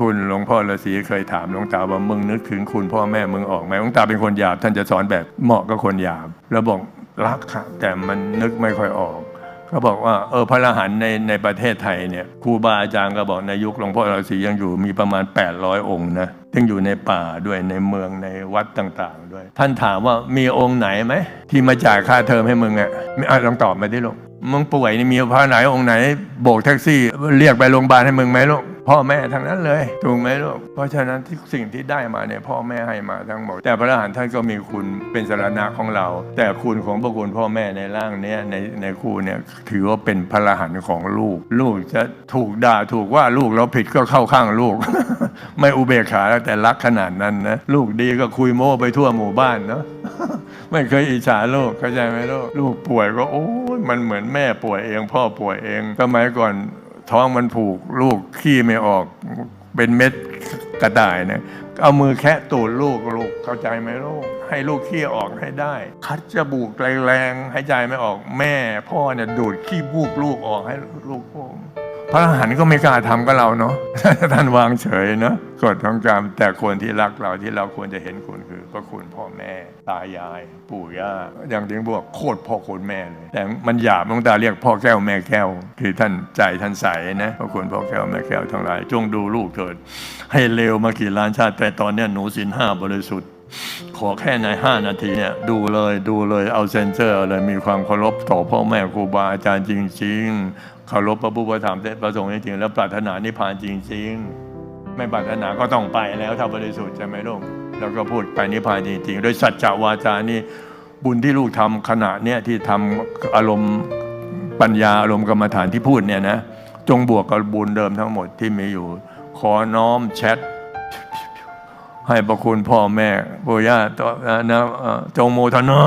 คุณหลวงพ่อฤาษีเคยถามหลวงตาว่ามึงนึกถึงคุณพ่อแม่มึงออกไหมหลวงตาเป็นคนหยาบท่านจะสอนแบบเหมาะกับคนหยาบ แล้วบอกรักค่ะแต่มันนึกไม่ค่อยออกเขาบอกว่าเออพระอรหันต์ในในประเทศไทยเนี่ยครูบาอาจารย์ก็บอกในยุคหลวงพ่อฤาษียังอยู่มีประมาณ 800 องค์นะซึ่งอยู่ในป่าด้วยในเมืองในวัดต่างๆด้วย ท่านถามว่ามีองค์ไหนไหม ที่มาจ่ายค่าเทอมให้มึงอะมีอะลองตอบมาดิลูกมึงป่วยนี่มีพระไหนองค์ไหน โบกแท็กซี่ เรียกไปโรงพยาบาลให้มึงไหมลูก พ่อแม่ทั้งนั้นเลย ถูกไหมลูกเพราะฉะนั้นที่สิ่งที่ได้มาเนี่ยพ่อแม่ให้มาทั้งหมด แต่พระอรหันต์ท่านก็มีคุณเป็นสารณะของเรา แต่คุณของพระคุณพ่อแม่ในร่างเนี้ยในในคู่เนี่ยถือว่าเป็นพระอรหันต์ของลูก ลูกจะถูกด่าถูกว่าลูกเราผิดก็เข้าข้างลูก ไม่อุเบกขาแต่รักขนาดนั้นนะลูกดีก็คุยโม้ไปทั่วหมู่บ้านเนาะไม่เคยอิจฉาลูกเข้าใจไหมลูกลูกป่วยก็โอ้ยมันเหมือนแม่ป่วยเอง พ่อป่วยเองสมัยก่อน ท้องมันผูกลูกขี้ไม่ออกเป็นเม็ดกระต่ายเนี่ยเอามือแคะตูดลูกลูกเข้าใจไหมลูก ให้ลูกขี้ออกให้ได้ คัดจมูกแรงๆให้ใจไม่ออกแม่ พ่อเนี่ยดูดขี้บูกลูกออกให้ลูกพ่อ พระอรหันต์ก็ไม่กล้าทำกับเราเนาะท่านวางเฉยเนาะกฎของกรรมแต่คนที่รักเราที่เราควรจะเห็นคุณคือพระคุณพ่อแม่ตายาย ปู่ย่าอย่างที่บอกโคตรพ่อโคตรแม่เลย แต่มันหยาบหลวงตาเรียกพ่อแก้วแม่แก้ว คือท่านใจท่านใสนะพระคุณพ่อแก้วแม่แก้วทั้งหลายจงดูลูกเถิด ให้เร็วมากี่ล้านชาติแต่ตอนเนี้ยหนูสินห้าบริสุทธิ์ ขอแค่ใน5นาทีเนี่ยดูเลยดูเลยเอาเซนเซอร์เลยมีความเคารพต่อพ่อแม่ครูบาอาจารย์จริงๆเคารพพระพุทธธรรมประสงค์จริงๆแล้วปรารถนานิพพานจริง ๆ ไม่ปรารถนาก็ต้องไปแล้วถ้าบริสุทธิ์ใช่ไหมลูกแล้วก็พูดไปนิพพานจริงๆโดยสัจจวาจานี่บุญที่ลูกทำขณะเนี่ยที่ทำอารมณ์ปัญญาอารมณ์กรรมฐานที่พูดเนี่ยนะจงบวกกับบุญเดิมทั้งหมดที่มีอยู่ ขอน้อมแชท ให้ประคุณพ่อแม่ปู่ย่าต่อนะจงโมทนา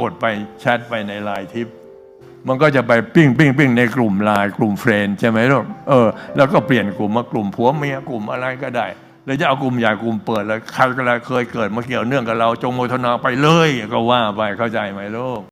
กดไปแชทไปในไลน์ทิปมันก็จะไปปิ้งปิ้งปิ้งในกลุ่มไลน์กลุ่มเฟรนใช่ไหมลูกเออแล้วก็เปลี่ยนกลุ่มมากลุ่มผัวเมียกลุ่มอะไรก็ได้แล้วจะเอากลุ่มใหญ่กลุ่มเปิดแล้วใครก็เคยเกิดมาเกี่ยวเนื่องกับเราจงโมทนาไปเลยก็ว่าไปเข้าใจไหมลูก